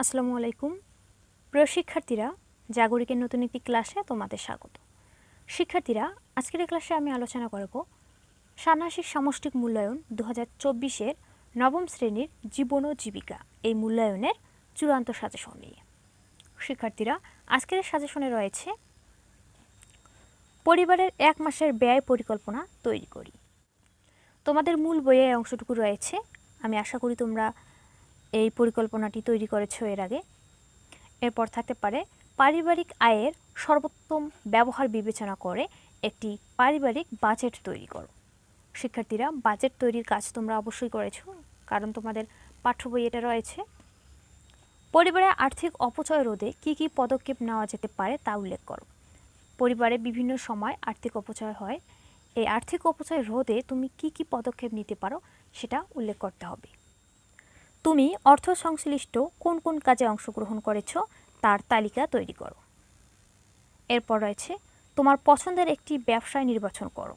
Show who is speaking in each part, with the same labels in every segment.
Speaker 1: আসসালামু আলাইকুম। প্রিয় শিক্ষার্থীরা, জাগরিকের নতুন একটি ক্লাসে তোমাদের স্বাগত। শিক্ষার্থীরা, আজকের ক্লাসে আমি আলোচনা করব ষান্মাসিক সামষ্টিক মূল্যায়ন দু হাজার চব্বিশের নবম শ্রেণির জীবন ও জীবিকা। এই মূল্যায়নের চূড়ান্ত সাজেশন নিয়ে। শিক্ষার্থীরা, আজকের সাজেশনে রয়েছে, পরিবারের এক মাসের ব্যয় পরিকল্পনা তৈরি করি। তোমাদের মূল বইয়ে অংশটুকু রয়েছে। আমি আশা করি তোমরা এই পরিকল্পনাটি তৈরি করেছ এর আগে। এরপর থাকতে পারে পারিবারিক আয়ের সর্বোত্তম ব্যবহার বিবেচনা করে একটি পারিবারিক বাজেট তৈরি করো। শিক্ষার্থীরা বাজেট তৈরির কাজ তোমরা অবশ্যই করেছ, কারণ তোমাদের পাঠ্য বই এটা রয়েছে। পরিবারে আর্থিক অপচয় রোধে কী কী পদক্ষেপ নেওয়া যেতে পারে তা উল্লেখ করো। পরিবারে বিভিন্ন সময় আর্থিক অপচয় হয়। এই আর্থিক অপচয় রোধে তুমি কি কি পদক্ষেপ নিতে পারো সেটা উল্লেখ করতে হবে। তুমি অর্থ সংশ্লিষ্ট কোন কোন কাজে অংশগ্রহণ করেছ তার তালিকা তৈরি করো। এরপর রয়েছে, তোমার পছন্দের একটি ব্যবসায় নির্বাচন করো।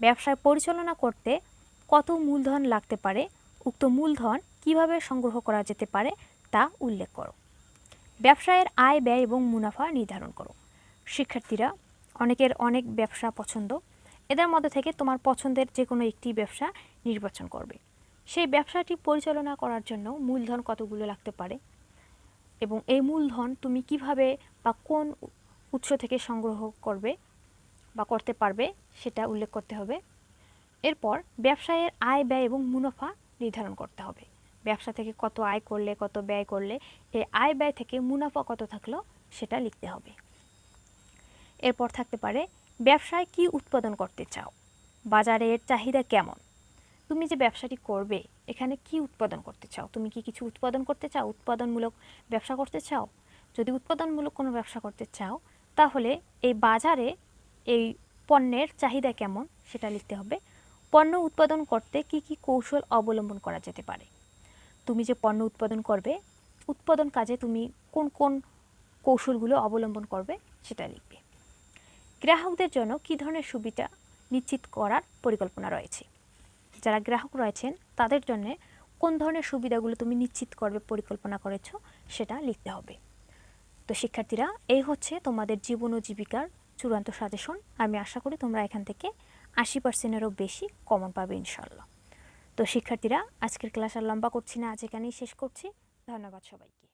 Speaker 1: ব্যবসায় পরিচালনা করতে কত মূলধন লাগতে পারে, উক্ত মূলধন কীভাবে সংগ্রহ করা যেতে পারে তা উল্লেখ করো। ব্যবসায়ের আয় ব্যয় এবং মুনাফা নির্ধারণ করো। শিক্ষার্থীরা, অনেকের অনেক ব্যবসা পছন্দ, এদের মধ্যে থেকে তোমার পছন্দের যে কোনো একটি ব্যবসা নির্বাচন করবে। সেই ব্যবসাটি পরিচালনা করার জন্য মূলধন কতগুলো লাগতে পারে? এবং এই মূলধন তুমি কীভাবে বা কোন উৎস থেকে সংগ্রহ করবে বা করতে পারবে সেটা উল্লেখ করতে হবে। এরপর ব্যবসায়ের আয় ব্যয় এবং মুনাফা নির্ধারণ করতে হবে। ব্যবসা থেকে কত আয় করলে, কত ব্যয় করলে, এই আয় ব্যয় থেকে মুনাফা কত থাকল সেটা লিখতে হবে। এরপর থাকতে পারে, ব্যবসায় কি উৎপাদন করতে চাও? বাজারের চাহিদা কেমন? তুমি যে ব্যবসাটি করবে, এখানে কি উৎপাদন করতে চাও? তুমি কি কিছু উৎপাদন করতে চাও? উৎপাদনমূলক ব্যবসা করতে চাও? যদি উৎপাদনমূলক কোনো ব্যবসা করতে চাও, তাহলে এই বাজারে এই পণ্যের চাহিদা কেমন সেটা লিখতে হবে। পণ্য উৎপাদন করতে কি কি কৌশল অবলম্বন করা যেতে পারে? তুমি যে পণ্য উৎপাদন করবে, উৎপাদন কাজে তুমি কোন কোন কৌশলগুলো অবলম্বন করবে সেটা লিখবে। গ্রাহকদের জন্য কী ধরনের সুবিধা নিশ্চিত করার পরিকল্পনা রয়েছে? যারা গ্রাহক রয়েছেন, তাদের জন্য কোন ধরনের সুবিধাগুলো তুমি নিশ্চিত করবে, পরিকল্পনা করেছ, সেটা লিখতে হবে। তো শিক্ষার্থীরা, এই হচ্ছে তোমাদের জীবন ও জীবিকার চূড়ান্ত সাজেশন। আমি আশা করি তোমরা এখান থেকে আশি পার্সেন্টেরও বেশি কমন পাবে ইনশাল্লাহ তো শিক্ষার্থীরা, আজকের ক্লাস আর লম্বা করছি না, আজ এখানেই শেষ করছি। ধন্যবাদ সবাইকে।